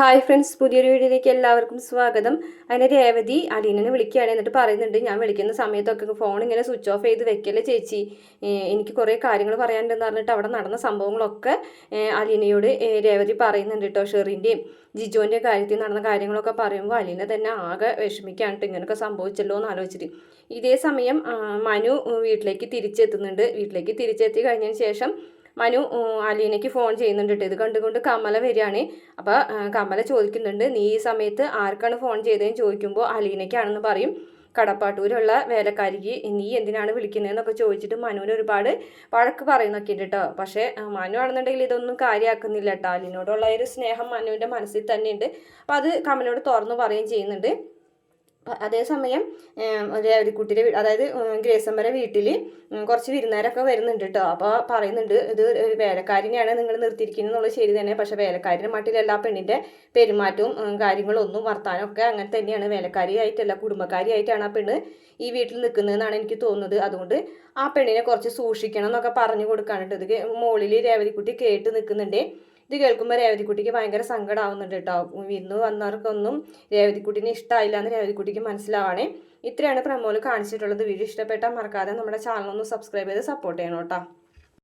Hi friends പുതിയൊരു വീഡിയോയിലേക്ക് എല്ലാവർക്കും സ്വാഗതം. അതിന് രേവതി അലീനനെ വിളിക്കുകയാണ്. എന്നിട്ട് പറയുന്നുണ്ട് ഞാൻ വിളിക്കുന്ന സമയത്തൊക്കെ ഫോൺ ഇങ്ങനെ സ്വിച്ച് ഓഫ് ചെയ്ത് വെക്കല്ലേ ചേച്ചി? എനിക്ക് കുറേ കാര്യങ്ങൾ പറയാനുണ്ടെന്ന് പറഞ്ഞിട്ട് അവിടെ നടന്ന സംഭവങ്ങളൊക്കെ അലീനയോട് രേവതി പറയുന്നുണ്ട് കേട്ടോ ഷെറിന്റെയും ജിജോന്റെ കാര്യത്തിൽ നടന്ന കാര്യങ്ങളൊക്കെ പറയുമ്പോൾ അലീന തന്നെ ആകെ വിഷമിക്കാണ് ഇങ്ങനെയൊക്കെ സംഭവിച്ചല്ലോ എന്ന് ആലോചിച്ചിട്ട്. ഇതേ സമയം മനു വീട്ടിലേക്ക് തിരിച്ചെത്തുന്നുണ്ട്. വീട്ടിലേക്ക് തിരിച്ചെത്തി കഴിഞ്ഞതിന് ശേഷം മനു അലീനയ്ക്ക് ഫോൺ ചെയ്യുന്നുണ്ട് കേട്ടോ ഇത് കണ്ടുകൊണ്ട് കമല വരികയാണ്. അപ്പോൾ കമല ചോദിക്കുന്നുണ്ട് നീ ഈ സമയത്ത് ആർക്കാണ് ഫോൺ ചെയ്തതെന്ന് ചോദിക്കുമ്പോൾ അലീനയ്ക്കാണെന്ന് പറയും. കടപ്പാട്ടൂരുള്ള വേലക്കാരിക്ക് നീ എന്തിനാണ് വിളിക്കുന്നതെന്നൊക്കെ ചോദിച്ചിട്ട് മനുവിന് ഒരുപാട് വഴക്ക് പറയുന്നൊക്കെ ഉണ്ട് കേട്ടോ പക്ഷേ മനു ആണെന്നുണ്ടെങ്കിൽ ഇതൊന്നും കാര്യമാക്കുന്നില്ല കേട്ടോ അലീനോടുള്ള ഒരു സ്നേഹം മനുവിന്റെ മനസ്സിൽ തന്നെയുണ്ട് അപ്പോൾ അത് കമലിനോട് തുറന്നു പറയുകയും ചെയ്യുന്നുണ്ട്. അതേസമയം ഒരു കുട്ടിയുടെ അതായത് ഗ്രേസമ്മയുടെ വീട്ടിൽ കുറച്ച് വിരുന്നുകാരൊക്കെ വരുന്നുണ്ട് കേട്ടോ അപ്പോൾ പറയുന്നുണ്ട് ഇത് ഒരു വേലക്കാരിനെയാണ് നിങ്ങൾ നിർത്തിയിരിക്കുന്നത് എന്നുള്ളത് ശരി തന്നെ. പക്ഷേ വേലക്കാരിന്റെ മട്ടിലല്ല എല്ലാ പെണ്ണിന്റെ പെരുമാറ്റവും കാര്യങ്ങളും ഒന്നും വർത്താനം ഒക്കെ അങ്ങനെ തന്നെയാണ്. വേലക്കാരിയായിട്ടല്ല കുടുംബക്കാരിയായിട്ടാണ് ആ പെണ്ണ് ഈ വീട്ടിൽ നിൽക്കുന്നതെന്നാണ് എനിക്ക് തോന്നുന്നത്. അതുകൊണ്ട് ആ പെണ്ണിനെ കുറച്ച് സൂക്ഷിക്കണം എന്നൊക്കെ പറഞ്ഞു കൊടുക്കാനുണ്ട്. ഇത് മുകളിൽ രേവതിക്കുട്ടി കേട്ട് നിൽക്കുന്നുണ്ട്. ഇത് കേൾക്കുമ്പോൾ രേവതിക്കുട്ടിക്ക് ഭയങ്കര സങ്കടമാവുന്നുണ്ട് കേട്ടോ വിരുന്ന് വന്നവർക്കൊന്നും രേവതിക്കുട്ടിനെ ഇഷ്ടമായില്ല എന്ന് രേവതിക്കുട്ടിക്ക് മനസ്സിലാവണേ. ഇത്രയാണ് പ്രമോൽ കാണിച്ചിട്ടുള്ളത്. വീഡിയോ ഇഷ്ടപ്പെട്ടാൽ മറക്കാതെ നമ്മുടെ ചാനൽ ഒന്ന് സബ്സ്ക്രൈബ് ചെയ്ത് സപ്പോർട്ട് ചെയ്യണം കേട്ടോ